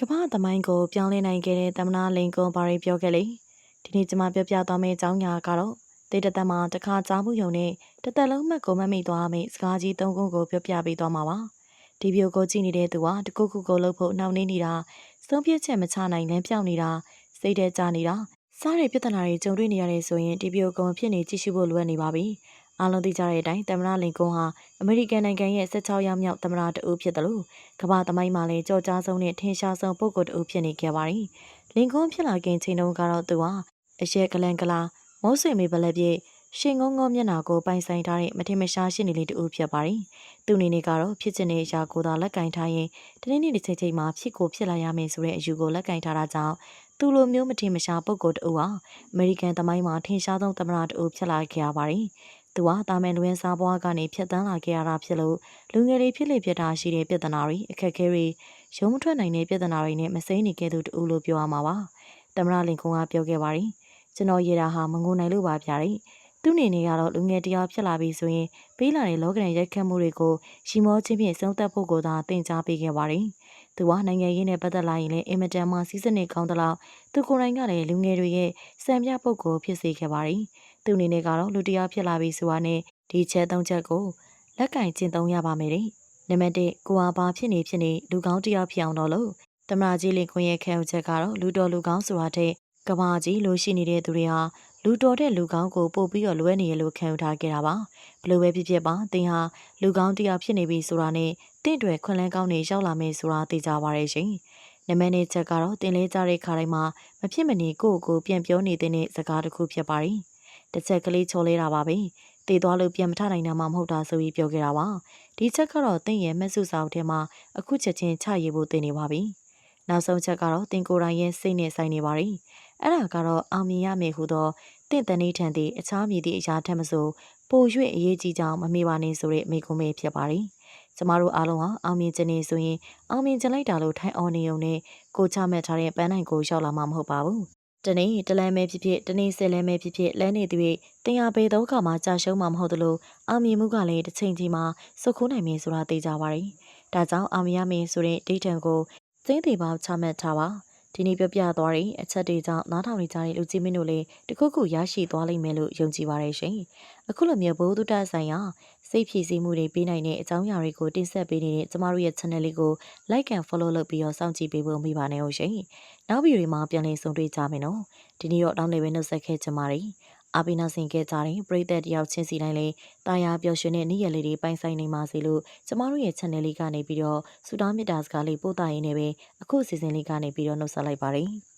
ကမ္ဘာသမိုင်းကိုပြောင်းလဲနိုင်ခဲ့တဲ့သမ္မတလင်ကွန်ဘာတွေပြောခဲ့လေဒီနေ့ကျွန်မပြောပြသွားမယ့်အကြောင်းအရာကတော့တေတသက်မှာတစ်ခါကြားမှုယုံနဲ့တစ်သက်လုံးမှတ်ကိုမမိသွားမယ့်စကားကြီးသုံးခုကိုပြောပြပေးသွားမှာပါဒီဗီဒီယိုကိုကြည့်နေတဲ့သူကတခုခုကိုလုပ်ဖို့နှောင့်နှေးနေတာစုံပြည့်ချက်မချနိုင်လမ်းပြောင်းနေတာစိတ်ထဲကြနေတာစားရပြဿနာတွေကြုံတွေ့နေရတယ်ဆိုရင်ဒီဗီဒီယိုကောင်ဖြစ်နေကြည့်ရှုဖို့လိုအပ်နေပါပြီ အားလုံးသိကြတဲ့အတိုင်းသမ္မတလင်ကွန်ဟာအမေရိကန်နိုင်ငံရဲ့16ရောက်မြောက်သမ္မတတဦးဖြစ်တယ်လို့ကမ္ဘာသမိုင်းမှာလည်းကြော်ကြားဆုံးနဲ့ထင်ရှားဆုံးပုဂ္ဂိုလ်တဦးဖြစ်နေခဲ့ပါတယ်။လင်ကွန်ဖြစ်လာခင်ချိန်တုန်းကတော့သူဟာအရက်ကလန်ကလာမိုးဆွေမေပလက်ပြည့်ရှင်ငုံငုံမျက်နာကိုပိုင်ဆိုင်ထားတဲ့မထင်မရှားရှိနေလေးတဦးဖြစ်ပါတယ်။သူအနေနဲ့ကတော့ဖြစ်ချင်တဲ့အရာကိုသာလက်ကင်ထားရင်တနေ့နေ့တစ်ချိန်ချိန်မှာဖြစ်ကိုဖြစ်လာရမယ်ဆိုတဲ့အယူကိုလက်ကင်ထားတာကြောင့်သူလိုမျိုးမထင်မရှားပုဂ္ဂိုလ်တဦးဟာအမေရိကန်သမိုင်းမှာထင်ရှားဆုံးသမ္မတတဦးဖြစ်လာခဲ့ရပါတယ်။ သူဟာတာမန်လူရင်းစားဘွားကနေဖြတ်တန်းလာခဲ့ရတာဖြစ်လို့လူငယ်တွေဖြစ်လေဖြစ်တာရှိတဲ့ပြဿနာတွေအခက်အခဲတွေရုံးမထွက်နိုင်တဲ့ပြဿနာတွေနဲ့မစိမ့်နေခဲ့သူတူလို့ပြောရမှာပါ။သမ္မတလင်ကွန်ကပြောခဲ့ပါတယ်။ကျွန်တော်ရေတာဟာမငုံနိုင်လို့ပါဗျာတဲ့။သူ့အနေနဲ့ကတော့လူငယ်တယောက်ဖြစ်လာပြီဆိုရင်ပေးလာတဲ့လောကရန်ရိုက်ခတ်မှုတွေကိုရီမောချင်းဖြင့်စုံသက်ဖို့ကိုသာတင်ကြားပေးခဲ့ပါတယ်။သူကနိုင်ငံရေးနဲ့ပတ်သက်လာရင်လည်းအင်မတန်မှစီးစနစ်ကောင်းသလောက်သူကိုယ်တိုင်ကလည်းလူငယ်တွေရဲ့စံပြပုဂ္ဂိုလ်ဖြစ်စေခဲ့ပါတယ်။ သူအနေနဲ့ကတော့လူတယောက်ဖြစ်လာပြီဆိုတာနဲ့ဒီချက်သုံးချက်ကိုလက်ကင်ကျင့်သုံးရပါမယ်တဲ့။နံပါတ်1ကိုဟာဘာဖြစ်နေဖြစ်နေလူကောင်းတယောက်ဖြစ်အောင်တော့လို့တမနာကြီးလင်ခွင့်ရဲ့ခံယူချက်ကတော့လူတော်လူကောင်းဆိုတာတဲ့ကဘာကြီးလိုရှိနေတဲ့သူတွေဟာလူတော်တဲ့လူကောင်းကိုပို့ပြီးတော့လွဲနေရလို့ခံယူထားခဲ့တာပါဘလို့ပဲဖြစ်ဖြစ်ပါသင်ဟာလူကောင်းတယောက်ဖြစ်နေပြီဆိုတာနဲ့တင့်တွေခွန်လန်းကောင်းနေရောက်လာမယ်ဆိုတာသိကြပါရဲ့ရှင်နမနဲ့ချက်ကတော့တင်လဲကြတဲ့ခါတိုင်းမှာမဖြစ်မနေကိုယ့်ကိုပြန်ပြောနေတဲ့စကားတစ်ခုဖြစ်ပါတယ် တစ်ချက်ကလေးချော်လဲတာပါပဲတည်သွားလို့ပြန်မထနိုင်တာမှမဟုတ်တာဆိုပြီးပြောခဲ့တာပါဒီချက်ကတော့တင့်ရဲ့မက်ဆုစာအုပ်ထဲမှာအခုချက်ချင်းချရေးဖို့တင်နေပါပြီနောက်ဆုံးချက်ကတော့တင်ကိုယ်တိုင်ရဲ့စိတ်နဲ့ဆိုင်နေပါပြီအဲ့ဒါကတော့အောင်မြင်ရမယ်ဟူသောတင့်တန်းဤထံသည့်အခြားမည်သည့်အရာထက်မဆိုပို၍အရေးကြီးကြောင်းမမေ့ပါနဲ့ဆိုတဲ့မိကုံးမေဖြစ်ပါတယ်ကျမတို့အားလုံးဟာအောင်မြင်ခြင်းနေဆိုရင်အောင်မြင်ခြင်းလိုက်တာလို့ထိုင်အောင်နေုံနဲ့ကိုချမှတ်ထားတဲ့ပန်းနိုင်ကိုရောက်လာမှာမဟုတ်ပါဘူး တနေ့တလန်းမဲဖြစ်ဖြစ်တနေ့ဆယ်လန်းမဲဖြစ်ဖြစ်လဲနေသူ၍တင်ရပေသောအခါမှာကြာရှုံးမှာမဟုတ်သလိုအောင်မြင်မှုကလည်းတစ်ချိန်ချိန်မှာစုခိုးနိုင်မယ်ဆိုတာသိကြပါရယ်ဒါကြောင့်အောင်မြင်ရမယ်ဆိုတဲ့ဒိဋ္ဌံကိုသိသိပေါချမှတ်ထားပါဒီနေ့ပြပြသွားတဲ့အချက်တွေကြောင့်နားထောင်နေကြတဲ့လူကြီးမင်းတို့လည်းတခုခုရရှိသွားလိမ့်မယ်လို့ယုံကြည်ပါတယ်ရှင်။အခုလိုမျိုးဘိုးတုတဆိုင်ရာ စိတ်ဖြည့်ဆည်းမှုတွေပေးနိုင်တဲ့အကြောင်းအရာတွေကိုတင်ဆက်ပေးနေတဲ့ကျမတို့ရဲ့ channel လေးကို like and follow လုပ်ပြီးတော့စောင့်ကြည့်ပေးဖို့မိပါနဲ့ဟုတ်ရှင်။နောက်ဗီဒီယိုတွေမှာပြန်လည်ဆုံတွေ့ကြမယ်နော်။ဒီနေ့တော့တောင်းနေပဲနှုတ်ဆက်ခဲ့ကြပါရီ။အာပီနာဆင်ခဲ့ကြတဲ့ပရိသတ်တယောက်ချင်းစီတိုင်းလေးတာယာပျော်ရွှင်တဲ့နေ့ရက်လေးတွေပိုင်ဆိုင်နေပါစေလို့ကျမတို့ရဲ့ channel လေးကနေပြီးတော့စူတောင်းမေတ္တာစကားလေးပို့တာရင်းနဲ့ပဲအခုအစီအစဉ်လေးကနေပြီးတော့နှုတ်ဆက်လိုက်ပါရစေ။